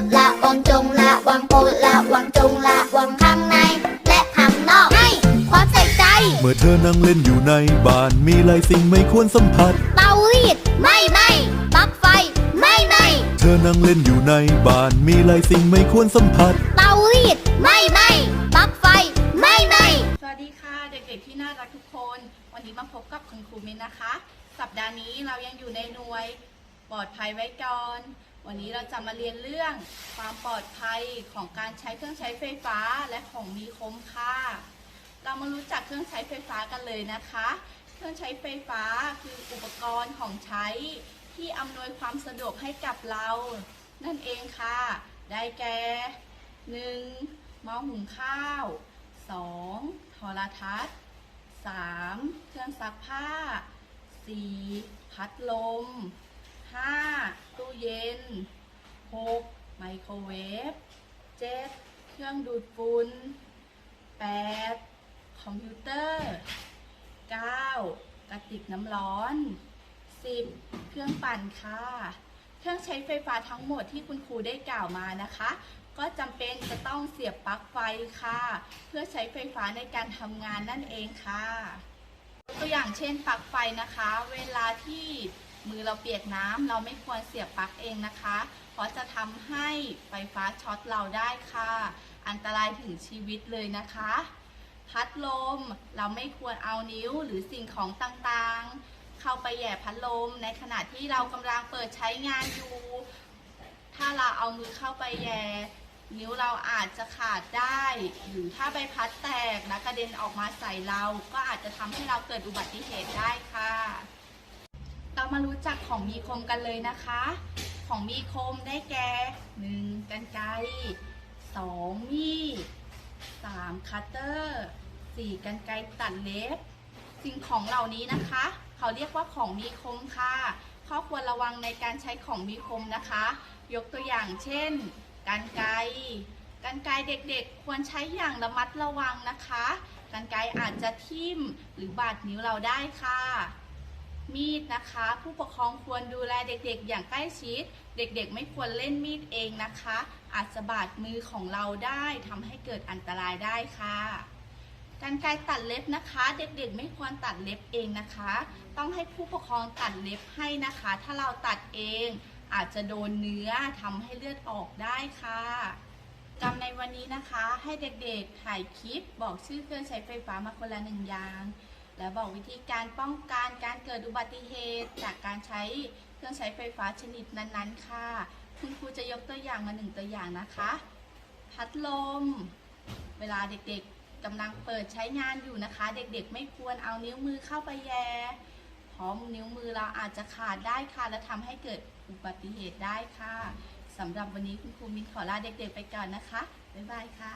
ดละวังจงละวังโปดละวังจงละวังข้างใน และข้างนอกให้ความใส่ใจ เมื่อเธอนั่งเล่นอยู่ในบ้านมีหลายสิ่งไม่ควรสัมผัส เตารีดไม่ไม่ปลั๊กไฟไม่ไม่เธอนั่งเล่นอยู่ในบ้านมีหลายสิ่งไม่ควรสัมผัส เตารีดไม่ไม่ปลั๊กไฟไม่ไม่สวัสดีค่ะเด็กๆที่น่ารักทุกคน วันนี้มาพบกับคุณครูมินนะคะ สัปดาห์นี้เรายังอยู่ในหน่วยปลอดภัยไว้ก่อน วันนี้เราจะมาเรียนเรื่องความปลอดภัยของการใช้เครื่องใช้ไฟฟ้าและของมีคมค่ะ เรามารู้จักเครื่องใช้ไฟฟ้ากันเลยนะคะ เครื่องใช้ไฟฟ้าคืออุปกรณ์ของใช้ที่อำนวยความสะดวกให้กับเรา นั่นเองค่ะ ได้แก่ 1. หม้อหุงข้าว 2. โทรทัศน์ 3. เครื่องซักผ้า 4. พัดลม 5. ตู้เย็น 6. ไมโครเวฟ 7. เครื่องดูดฝุ่น 8. คอมพิวเตอร์ 9. กระติกน้ำร้อน 10. เครื่องปั่นค่ะ เครื่องใช้ไฟฟ้าทั้งหมดที่คุณครูได้กล่าวมานะคะ ก็จำเป็นจะต้องเสียบปลั๊กไฟค่ะ เพื่อใช้ไฟฟ้าในการทำงานนั่นเองค่ะ ตัวอย่างเช่นปลั๊กไฟนะคะ เวลาที่ มือเราเปียกน้ำเราไม่ควรเสียบปลั๊กเองนะคะ เพราะจะทำให้ไฟฟ้าช็อตเราได้ค่ะ อันตรายถึงชีวิตเลยนะคะ พัดลมเราไม่ควรเอานิ้วหรือสิ่งของต่างๆ เข้าไปแย่พัดลม ในขณะที่เรากำลังเปิดใช้งานอยู่ ถ้าเราเอามือเข้าไปแย่นิ้วเราอาจจะขาดได้ หรือถ้าใบพัดแตกและกระเด็นออกมาใส่เรา ก็อาจจะทำให้เราเกิดอุบัติเหตุได้ค่ะ เรามารู้จักของมีคมกันเลยนะคะ ของมีคมได้แก่ 1. กันไกร 2. มีด 3. คัตเตอร์ 4. กันไกรตัดเล็บ สิ่งของเหล่านี้นะคะ เขาเรียกว่าของมีคมค่ะข้อควรระวังในการใช้ของมีคมนะคะ ยกตัวอย่างเช่นกันไกรกันไกรเด็กๆ ควรใช้อย่างระมัดระวังนะคะ กันไกรอาจจะทิ่มหรือบาดนิ้วเราได้ค่ะ มีดนะคะ ผู้ปกครองควรดูแลเด็กๆ อย่างใกล้ชิด เด็กๆ ไม่ควรเล่นมีดเองนะคะ อาจจะบาดมือของเราได้ทำให้เกิดอันตรายได้ค่ะการไกรตัดเล็บนะคะ เด็กๆ ไม่ควรตัดเล็บเองนะคะ ต้องให้ผู้ปกครองตัดเล็บให้นะคะ ถ้าเราตัดเองอาจจะโดนเนื้อทำให้เลือดออกได้ค่ะจำในวันนี้นะคะ ให้เด็กๆถ่ายคลิปบอกชื่อเครื่องใช้ไฟฟ้ามาคนละหนึ่งอย่าง และบอกวิธีการป้องกันการเกิดอุบัติเหตุ จากการใช้เครื่องใช้ไฟฟ้าชนิดนั้นๆ ค่ะ คุณครูจะยกตัวอย่างมาหนึ่งตัวอย่างนะคะ พัดลม เวลาเด็กๆกำลังเปิดใช้งานอยู่นะคะ เด็กๆ ไม่ควรเอานิ้วมือเข้าไปแย่เพราะนิ้วมือเราอาจจะขาดได้ค่ะ และทำให้เกิดอุบัติเหตุได้ค่ะสำหรับวันนี้คุณครูมินขอลาเด็กๆไปก่อนนะคะ บ๊ายบายค่ะ